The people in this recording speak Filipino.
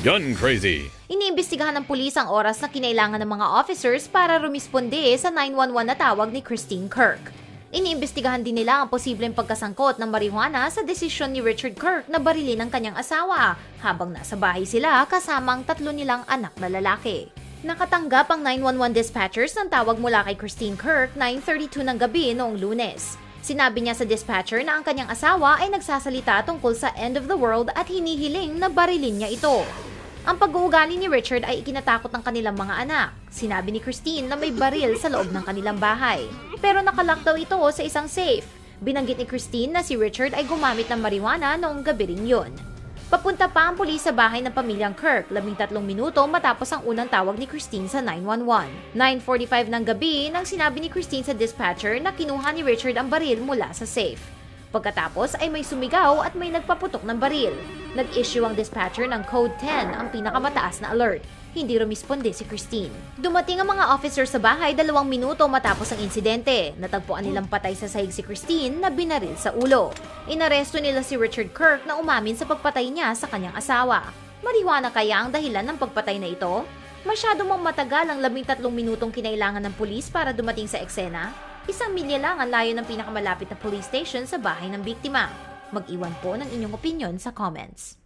Gun Crazy. Iniimbestigahan ng pulis ang oras na kinailangan ng mga officers para rumisponde sa 911 na tawag ni Christine Kirk. Iniimbestigahan din nila ang posibleng pagkasangkot ng marijuana sa desisyon ni Richard Kirk na barilin ang kanyang asawa habang nasa bahay sila kasama ang tatlo nilang anak na lalaki. Nakatanggap ang 911 dispatchers ng tawag mula kay Christine Kirk 9.32 ng gabi noong lunes. Sinabi niya sa dispatcher na ang kanyang asawa ay nagsasalita tungkol sa end of the world at hinihiling na barilin niya ito. Ang pag-uugali ni Richard ay ikinatakot ng kanilang mga anak. Sinabi ni Christine na may baril sa loob ng kanilang bahay. Pero nakalock daw ito sa isang safe. Binanggit ni Christine na si Richard ay gumamit ng marijuana noong gabi rin yun. Papunta pa ang pulis sa bahay ng pamilyang Kirk, labing tatlong minuto matapos ang unang tawag ni Christine sa 911. 9.45 ng gabi nang sinabi ni Christine sa dispatcher na kinuha ni Richard ang baril mula sa safe. Pagkatapos ay may sumigaw at may nagpaputok ng baril. Nag-issue ang dispatcher ng Code 10, ang pinakamataas na alert. Hindi rumisponde si Christine. Dumating ang mga officer sa bahay dalawang minuto matapos ang insidente. Natagpuan nilang patay sa sahig si Christine na binaril sa ulo. Inaresto nila si Richard Kirk na umamin sa pagpatay niya sa kanyang asawa. Marijuana kaya ang dahilan ng pagpatay na ito? Masyado mang matagal ang 13 minutong kinailangan ng pulis para dumating sa eksena? Isang milya lang ang layo ng pinakamalapit na police station sa bahay ng biktima. Mag-iwan po ng inyong opinion sa comments.